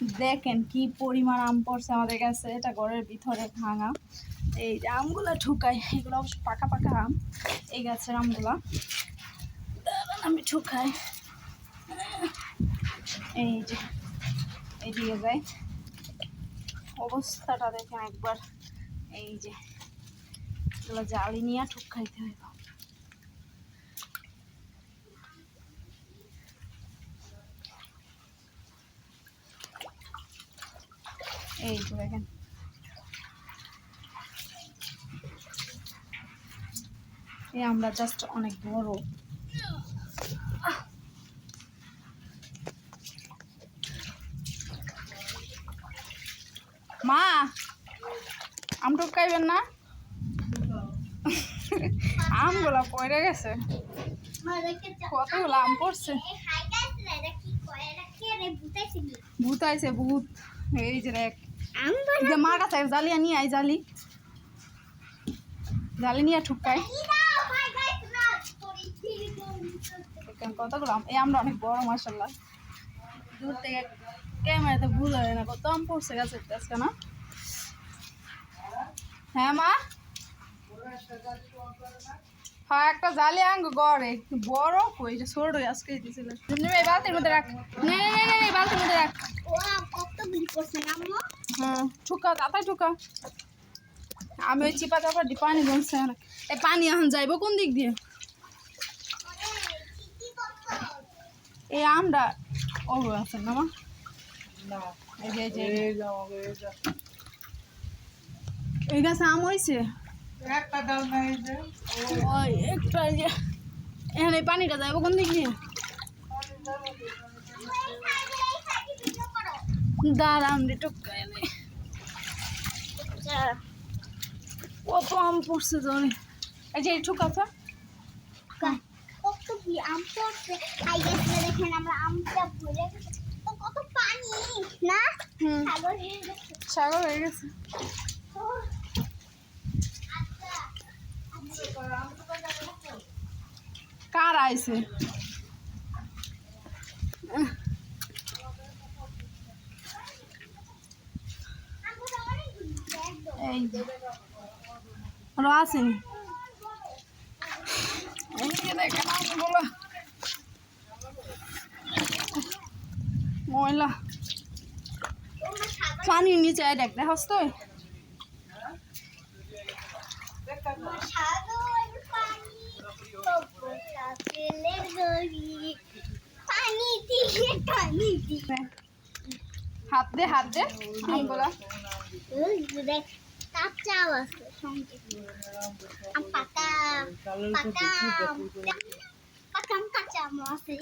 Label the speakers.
Speaker 1: দেখেন কি পরিমাণ আম পড়ছে আমাদের কাছে। এটা ঘরের ভিতরে ভাঙা। এই যে আমগুলো ঠুকাই এগুলো অবশ্য পাকা পাকা আম, এই গাছের আমগুলো। আমি ঠুকাই এই যে, এদিকে যাই। অবস্থাটা দেখেন একবার। এই যে, এগুলো জালি নিয়ে ঠুক খাইতে হইব। এই যে দেখেন। এই আমরা জাস্ট অনেক বড়। মা আম টুকাইবেন না? আমগুলা পড়ে গেছে। কতগুলো আম পড়ছে? ভূত আইছে ভূত এই যে এই যে মার কাছে জালিয়া নিয়ে আই জালি। জালি নিয়ে দেখেন কতগুলো এই আমরা অনেক বড় মাসাল্লাহ দূর থেকে ক্যামেরাতে ভুল হয় না কত আম পড়ছে গাছের আজকে না? হ্যাঁ মা? হ্যাঁ একটা জালি আঙ্গ গড়ে। বড় কই এটা ছোট আজকে দিছিল এই বালতির মধ্যে রাখ। নে নে নে বালতির মধ্যে রাখ। ঠুকা তাতাই ঠুকা। আমি ওই চিপা চাপা দি পানি জমছে এই পানি এখন যাইব কোন দিক দিয়ে? এই আমরা ও আছে না মা? এই গাছে আম হয়েছে একটা এখানে পানিটা যাইব কোন দিক দিয়ে? রে টুকাই নেই কত আম পড়ছে তো এই যে ঠুকাছ
Speaker 2: কত কি আম পড়ছে? আই গেছে দেখেন আমরা আমটা ভরে কত পানি না? সাগর হয়ে গেছে।
Speaker 1: সাগর হয়ে গেছে। কার আইছে এই যে আরও আসেনি। ময়লা। পানির নিচে আয় দেখ দেখস তো। হাত দে হাত দে। আমগুলা
Speaker 2: ওই যে কাঁচা আছে সঙ্গে। পাকা পাকা পাকা কাঁচা আছে